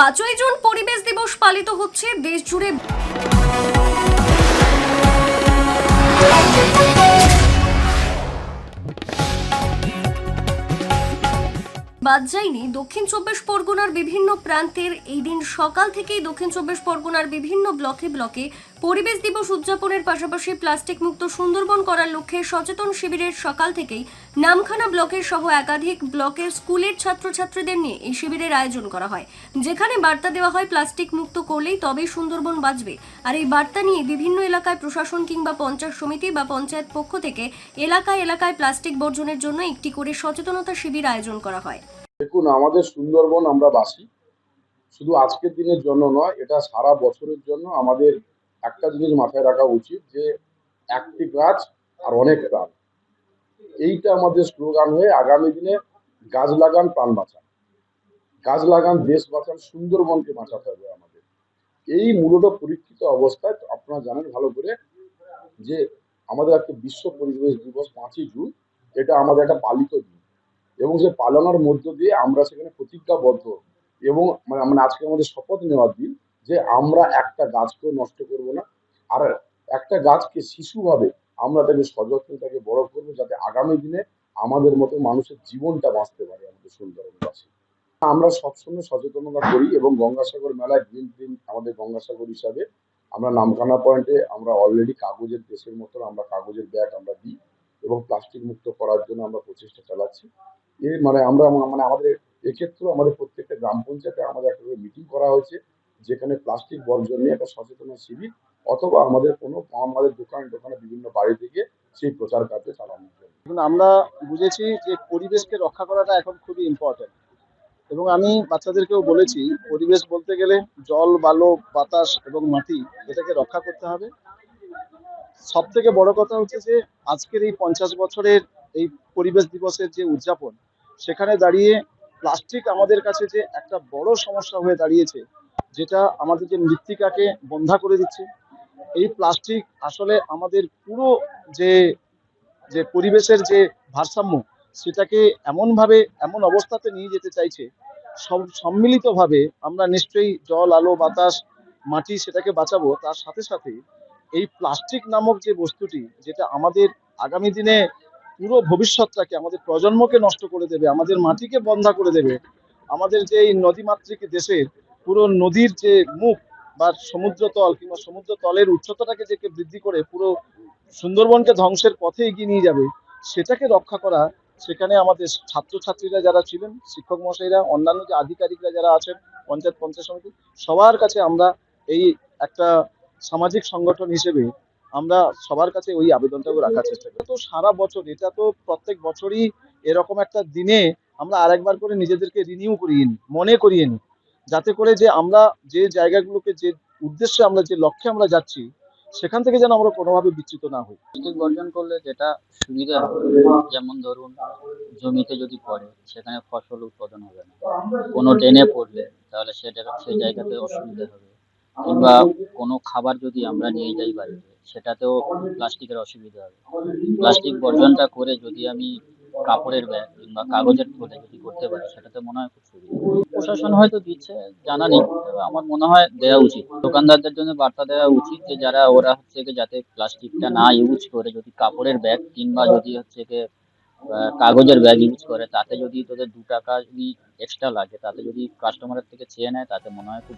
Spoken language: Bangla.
পাঁচই জুন পরিবেশ দিবস পালিত হচ্ছে, দেশ জুড়ে বাদ যায়নি দক্ষিণ চব্বিশ পরগনার বিভিন্ন প্রান্তের। এই দিন সকাল থেকেই দক্ষিণ চব্বিশ পরগনার বিভিন্ন ব্লকে ব্লকে পরিবেশ দিবস উদযাপনের পাশাপাশি প্লাস্টিক মুক্ত সুন্দরবন করার লক্ষ্যে সচেতন শিবিরের সকাল থেকেই নামখানা ব্লকের সহ একাধিক ব্লকের স্কুলের ছাত্রছাত্রীদের নিয়ে এই শিবিরের আয়োজন করা হয়। যেখানে বার্তা দেওয়া হয়, প্লাস্টিক মুক্ত করলেই তবেই সুন্দরবন বাঁচবে। আর এই বার্তা নিয়ে বিভিন্ন এলাকায় প্রশাসন কিংবা পঞ্চায়েত সমিতি বা পঞ্চায়েত পক্ষ থেকে এলাকায় এলাকায় প্লাস্টিক বর্জনের জন্য একটি করে সচেতনতা শিবির আয়োজন করা হয়। দেখুন, আমাদের সুন্দরবন আমরা বাসি শুধু আজকের দিনের জন্য নয়, এটা সারা বছরের জন্য আমাদের একটা জিনিস মাথায় রাখা উচিত যে একটি গাছ আর অনেক প্রাণ। এইটা আমাদের স্লোগান হয়ে আগামী দিনে গাছ লাগান, প্রাণ বাঁচান। গাছ লাগান, দেশ বাঁচান, সুন্দরবনকে বাঁচাতে হবে আমাদের। এই মূলত পরীক্ষিত অবস্থায় আপনারা জানেন ভালো করে যে আমাদের একটা বিশ্ব পরিবেশ দিবস পাঁচই জুন, এটা আমাদের একটা পালিত দিন। এবং সে পালনের মধ্য দিয়ে আমরা সেখানে প্রতিজ্ঞাবদ্ধ এবং মানে মানে আজকে আমাদের শপথ নেওয়ার দিন। যে আমরা একটা গাছকেও নষ্ট করব না। আর একটা গাছকে শিশুভাবে আমরা তাকে সযত্নে তাকে বড় করব যাতে আগামী দিনে আমাদের মতো মানুষের জীবনটা বাঁচতে পারে আমাদের সুন্দরবনবাসী। আমরা সবসময় সচেতনতা করি এবং গঙ্গাসাগর মেলায় দিন দিন আমাদের গঙ্গাসাগর হিসাবে আমরা নামখানা পয়েন্টে আমরা অলরেডি কাগজের দেশের মতো আমরা কাগজের ব্যাগ আমরা দিই এবং প্লাস্টিক মুক্ত করার জন্য আমরা প্রচেষ্টা চালাচ্ছি। এ মানে আমরা মানে আমাদের এক্ষেত্রেও আমাদের প্রত্যেকটা গ্রাম পঞ্চায়েতে আমাদের একটা মিটিং করা হয়েছে। যেখানে প্লাস্টিক বর্জন নিয়ে একটা সচেতনতা শিবির অথবা আমাদের কোনো আমাদের দোকান, দোকানে বিভিন্ন বাড়ি থেকে সেই প্রচার কার্য জন্য এখন আমরা বুঝেছি যে পরিবেশকে রক্ষা করাটা এখন খুবই ইম্পর্টেন্ট এবং আমি বাচ্চাদেরকেও বলেছি, পরিবেশ বলতে গেলে জল, বালো, বাতাস এবং মাটি এটাকে রক্ষা করতে হবে। সব থেকে বড় কথা হচ্ছে যে আজকের এই পঞ্চাশ বছরের এই পরিবেশ দিবসের যে উদযাপন, সেখানে দাঁড়িয়ে প্লাস্টিক আমাদের কাছে যে একটা বড় সমস্যা হয়ে দাঁড়িয়েছে যেটা আমাদের যে মৃত্তিকাকে বন্ধা করে দিচ্ছে, এই প্লাস্টিক আসলে আমাদের পুরো যে যে পরিবেশের যে ভারসাম্য, সেটাকে এমনভাবে, এমন অবস্থাতে নিয়ে যেতে চাইছে, সব, সম্মিলিতভাবে আমরা নিশ্চয়ই জল, আলো, বাতাস, মাটি সেটাকে বাঁচাবো। তার সাথে সাথে এই প্লাস্টিক নামক যে বস্তুটি, যেটা আমাদের আগামী দিনে পুরো ভবিষ্যৎটাকে, আমাদের প্রজন্মকে নষ্ট করে দেবে, আমাদের মাটিকে বন্ধা করে দেবে, আমাদের যে এই নদীমাতৃক দেশের পুরো নদীর যে মুখ বা সমুদ্র তল কিংবা সমুদ্র তলের উচ্চতাটাকে যে বৃদ্ধি করে পুরো সুন্দরবনকে ধ্বংসের পথে এগিয়ে নিয়ে যাবে, সেটাকে রক্ষা করা, সেখানে আমাদের ছাত্রছাত্রীরা যারা ছিলেন, শিক্ষক মশাইরা, অন্যান্য যে আধিকারিকরা যারা আছেন, পঞ্চায়েত পঞ্চায়েত সমিতি, সবার কাছে আমরা এই একটা সামাজিক সংগঠন হিসেবে আমরা সবার কাছে ওই আবেদনটাও রাখার চেষ্টা করি। তো সারা বছর, এটা তো প্রত্যেক বছরই এরকম একটা দিনে আমরা আরেকবার করে নিজেদেরকে রিনিউ করিয়ে নিই মনে করিয়ে নিই যাতে করে যে আমরা যে জায়গাগুলোকে, যে উদ্দেশ্যে আমরা, যে লক্ষ্যে আমরা যাচ্ছি, সেখান থেকে যেন আমরা কোনোভাবে বিচ্যুত না হই। প্লাস্টিক বর্জন করলে যেটা সুবিধা হবে, যেমন ধরুন, জমিতে যদি পড়ে, সেখানে ফসল উৎপাদন হবে না। কোনো ড্রেনে পড়লে, তাহলে সেটা সেই জায়গাতে অসুবিধা হবে। কিংবা কোনো খাবার যদি আমরা নিয়ে যাই বাড়িতে, সেটাতেও প্লাস্টিকের অসুবিধা হবে। প্লাস্টিক বর্জনটা করে যদি আমি কাপড়ের ব্যাগ কিংবা কাগজের থলে যদি করতে পারি, সেটাতে মনে হয় খুব সুবিধা প্রশাসন হয়তো দিচ্ছে, জানা নেই। আমার মনে হয় দেওয়া উচিত। দোকানদারদের জন্য বার্তা দেওয়া উচিত যে, যারা ওরা হচ্ছে কি যাতে প্লাস্টিকটা না ইউজ করে, যদি কাপড়ের ব্যাগ কিংবা যদি হচ্ছে কি কাগজের ব্যাগ ইউজ করে, তাতে যদি তোদের দু টাকা যদি এক্সট্রা লাগে, তাতে যদি কাস্টমারের থেকে চেয়ে নেয়, তাতে মনে হয় খুব